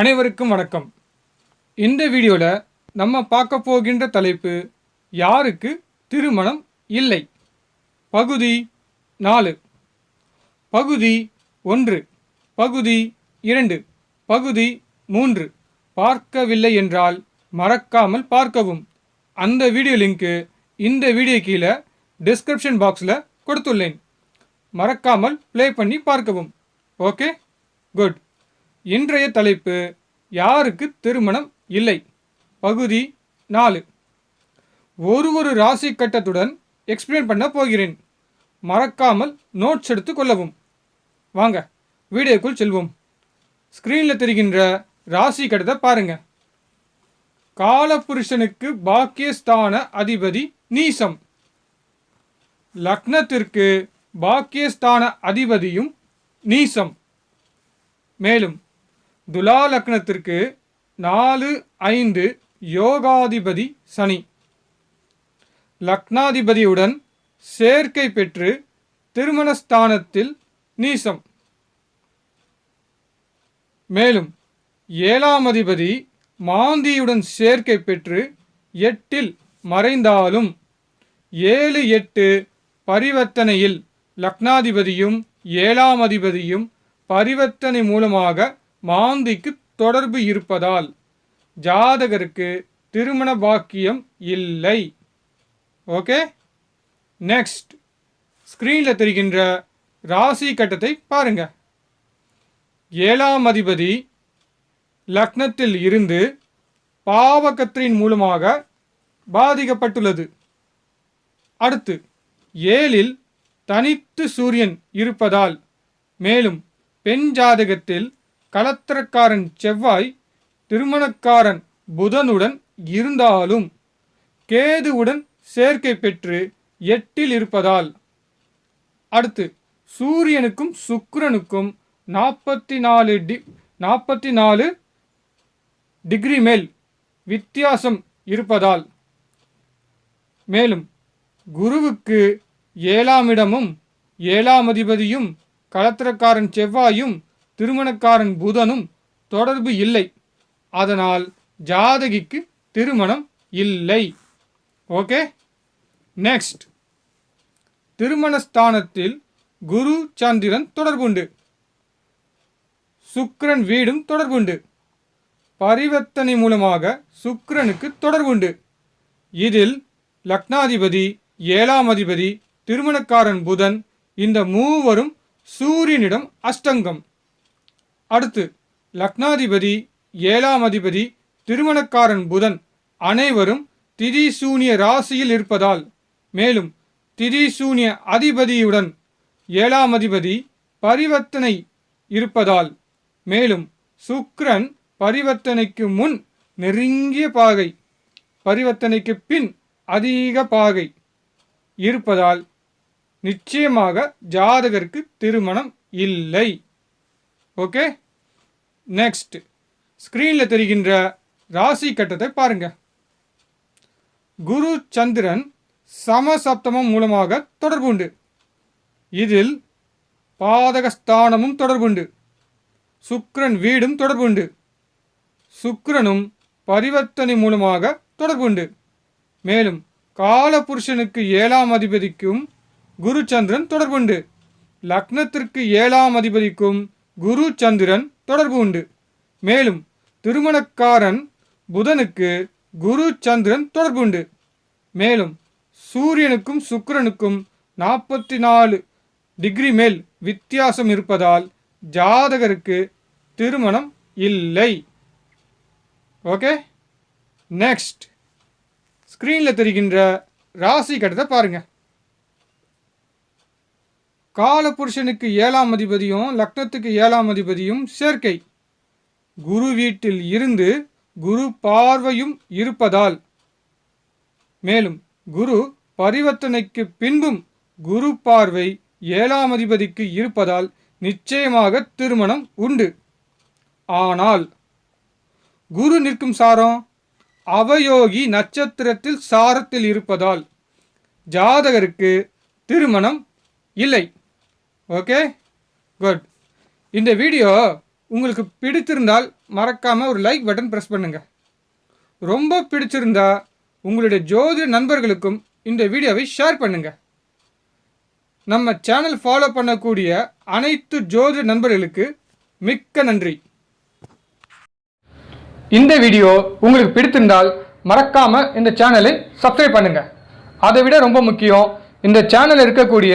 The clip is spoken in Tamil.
அனைவருக்கும் வணக்கம். இந்த வீடியோவில் நம்ம பார்க்க போகின்ற தலைப்பு யாருக்கு திருமணம் இல்லை? பகுதி நாலு. பகுதி ஒன்று. பகுதி இரண்டு. பகுதி மூன்று. பார்க்கவில்லை என்றால் மறக்காமல் பார்க்கவும். அந்த வீடியோ லிங்க்கு இந்த வீடியோ கீழே டிஸ்கிரிப்ஷன் பாக்ஸில் கொடுத்துள்ளேன். மறக்காமல் ப்ளே பண்ணி பார்க்கவும். ஓகே குட் இன்றைய தலைப்பு யாருக்கு திருமணம் இல்லை? பகுதி நாலு. ஒரு ஒரு ராசி கட்டத்துடன் எக்ஸ்பிளைன் பண்ண போகிறேன். மறக்காமல் நோட்ஸ் எடுத்து கொள்ளவும். வாங்க வீடியோக்குள் செல்வோம். ஸ்க்ரீனில் தெரிகின்ற ராசி கட்டத்தை பாருங்க. காலபுருஷனுக்கு பாக்கியஸ்தான அதிபதி நீசம். லக்னத்திற்கு பாக்கியஸ்தான அதிபதியும் நீசம். மேலும் துலா லக்னத்திற்கு நாலு ஐந்து யோகாதிபதி சனி. லக்னாதிபதியுடன் சேர்க்கை பெற்று திருமணஸ்தானத்தில் நீசம். மேலும் ஏழாம் அதிபதி மாந்தியுடன் சேர்க்கை பெற்று எட்டில் மறைந்தாலும் ஏழு எட்டு பரிவர்த்தனையில் லக்னாதிபதியும் ஏழாம் அதிபதியும் பரிவர்த்தனை மூலமாக மாந்திக்கு தொடர்பு இருப்பதால் ஜாதகருக்கு திருமண பாக்கியம் இல்லை. ஓகே? நெக்ஸ்ட் ஸ்க்ரீனில் தெரிகின்ற ராசி கட்டத்தை பாருங்க. ஏழாம் அதிபதி லக்னத்தில் இருந்து பாவகத்திரின் மூலமாக பாதிக்கப்பட்டுள்ளது. அடுத்து ஏழில் தனித்து சூரியன் இருப்பதால் மேலும் பெண் ஜாதகத்தில் கலத்திரக்காரன் செவ்வாய் திருமணக்காரன் புதனுடன் இருந்தாலும் கேதுவுடன் சேர்க்கை பெற்று எட்டில் இருப்பதால். அடுத்து சூரியனுக்கும் சுக்கிரனுக்கும் நாற்பத்தி நாலு டி நாற்பத்தி நாலு டிகிரி மேல் வித்தியாசம் இருப்பதால். மேலும் குருவுக்கு ஏழாம் இடமும் ஏழாம் அதிபதியும் களத்திரக்காரன் செவ்வாயும் திருமணக்காரன் புதனும் தொடர்பு இல்லை. அதனால் ஜாதகிக்கு திருமணம் இல்லை. ஓகே? நெக்ஸ்ட் திருமணஸ்தானத்தில் குரு சந்திரன் தொடர்புண்டு. சுக்ரன் வீடும் தொடர்புண்டு. பரிவர்த்தனை மூலமாக சுக்கிரனுக்கு தொடர்புண்டு. இதில் லக்னாதிபதி ஏழாம் அதிபதி திருமணக்காரன் புதன் இந்த மூவரும் சூரியனிடம் அஷ்டங்கம். அடுத்து லக்னாதிபதி ஏழாம் அதிபதி திருமணக்காரன் புதன் அனைவரும் திரிசூனிய ராசியில் இருப்பதால் மேலும் திரிசூனிய அதிபதியுடன் ஏழாம் அதிபதி பரிவர்த்தனை இருப்பதால் மேலும் சுக்ரன் பரிவர்த்தனைக்கு முன் நெருங்கிய பாகை பரிவர்த்தனைக்கு பின் அதிக பாகை இருப்பதால் நிச்சயமாக ஜாதகருக்கு திருமணம் இல்லை. ஓகே? நெக்ஸ்ட் ஸ்க்ரீனில் தெரிகின்ற ராசி கட்டத்தை பாருங்க. குரு சந்திரன் சமசப்தமம் மூலமாக தொடர்பு உண்டு. இதில் பாதகஸ்தானமும் தொடர்புண்டு சுக்ரன் வீடும் தொடர்புண்டு சுக்ரனும் பரிவர்த்தனை மூலமாக தொடர்புண்டு மேலும் காலபுருஷனுக்கு ஏழாம் அதிபதிக்கும் குரு சந்திரன் தொடர்புண்டு லக்னத்திற்கு ஏழாம் அதிபதிக்கும் குரு சந்திரன் தொடர்பு உண்டு. மேலும் திருமணக்காரன் புதனுக்கு குரு சந்திரன் தொடர்புண்டு மேலும் சூரியனுக்கும் சுக்கிரனுக்கும் நாற்பத்தி நாலு டிகிரி மேல் வித்தியாசம் இருப்பதால் ஜாதகருக்கு திருமணம் இல்லை. ஓகே? நெக்ஸ்ட் ஸ்க்ரீனில் தெரிகின்ற ராசி கட்டத்தை பாருங்கள் காலபுருஷனுக்கு ஏழாம் அதிபதியும் லக்னத்துக்கு ஏழாம் அதிபதியும் சேர்க்கை. குரு வீட்டில் இருந்து குரு பார்வையும் இருப்பதால். மேலும் குரு பரிவர்த்தனைக்கு பின்பும் குரு பார்வை ஏழாம் அதிபதிக்கு இருப்பதால் நிச்சயமாக திருமணம் உண்டு. ஆனால் குரு நிற்கும் சாரம் அவயோகி நட்சத்திரத்தில் சாரத்தில் இருப்பதால் ஜாதகருக்கு திருமணம் இல்லை. ஓகே குட் இந்த வீடியோ உங்களுக்கு பிடித்திருந்தால் மறக்காமல் ஒரு லைக் பட்டன் ப்ரெஸ் பண்ணுங்கள் ரொம்ப பிடிச்சிருந்தா உங்களுடைய ஜோதிட நண்பர்களுக்கும் இந்த வீடியோவை ஷேர் பண்ணுங்கள் நம்ம சேனல் ஃபாலோ பண்ணக்கூடிய அனைத்து ஜோதிட நண்பர்களுக்கு மிக்க நன்றி. இந்த வீடியோ உங்களுக்கு பிடித்திருந்தால் மறக்காமல் இந்த சேனலை சப்ஸ்கிரைப் பண்ணுங்கள் அதை விட ரொம்ப முக்கியம் இந்த சேனலில் இருக்கக்கூடிய